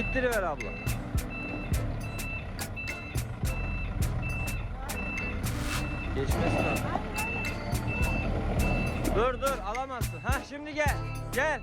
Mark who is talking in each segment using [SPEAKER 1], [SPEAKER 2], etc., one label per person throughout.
[SPEAKER 1] İttiriver abla. Geçmesin o. Dur dur alamazsın. Ha şimdi gel. Gel.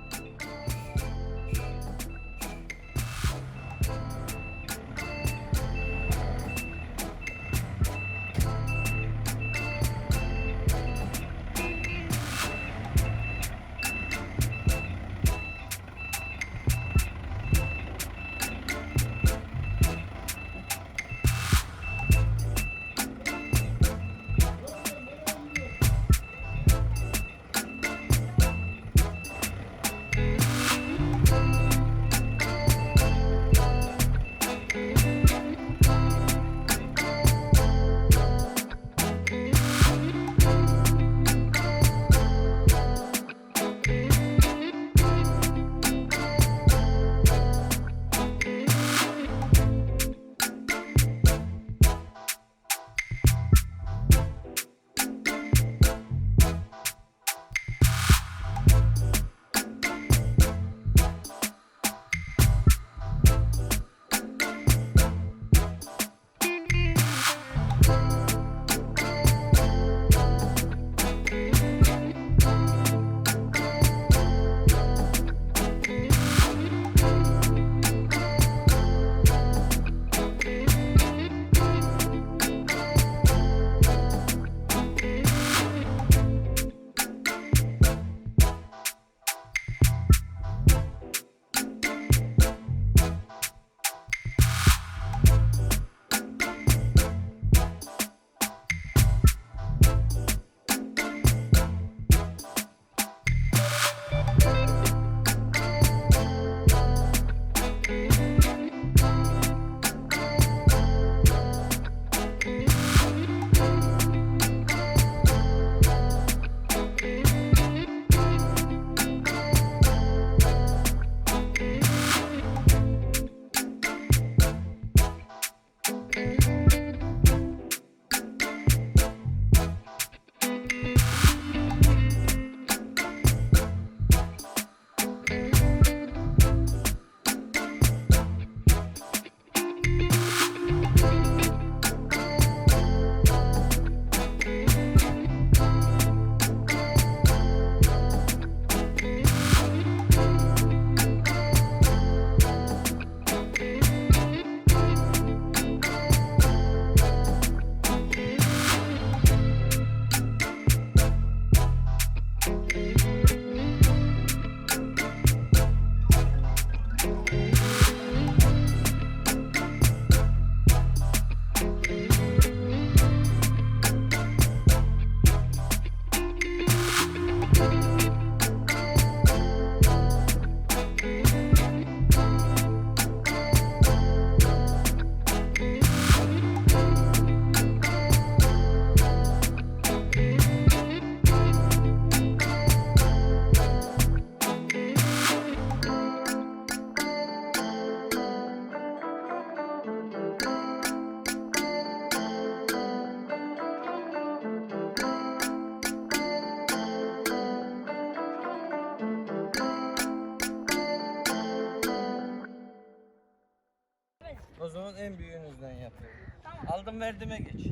[SPEAKER 1] Yapıyorum.
[SPEAKER 2] Tamam.
[SPEAKER 1] Aldım verdime geç.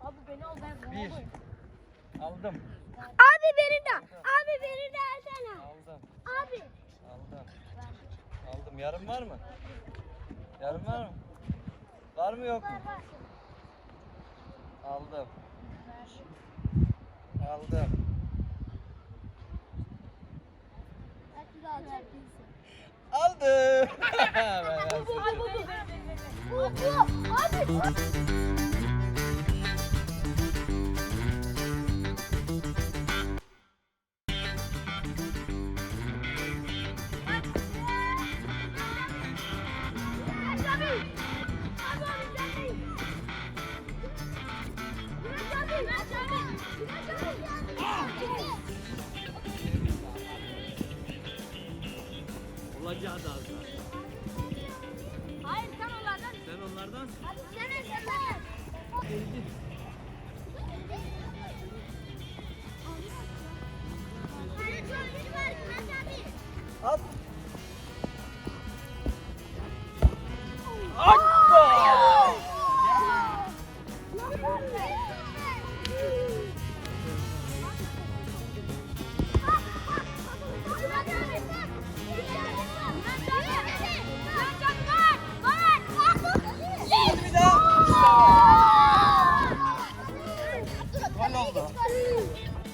[SPEAKER 2] Abi beni al ben
[SPEAKER 1] Bir. Aldım.
[SPEAKER 3] Abi beni de. Abi beni de alsana.
[SPEAKER 1] Aldım.
[SPEAKER 3] Abi.
[SPEAKER 1] Aldım. Aldım. Yarım var mı? Yarım var mı? Var mı yok mu? Aldım. Aldım. Aldım. Ben
[SPEAKER 2] Bu
[SPEAKER 3] 哥哥，
[SPEAKER 1] 我去。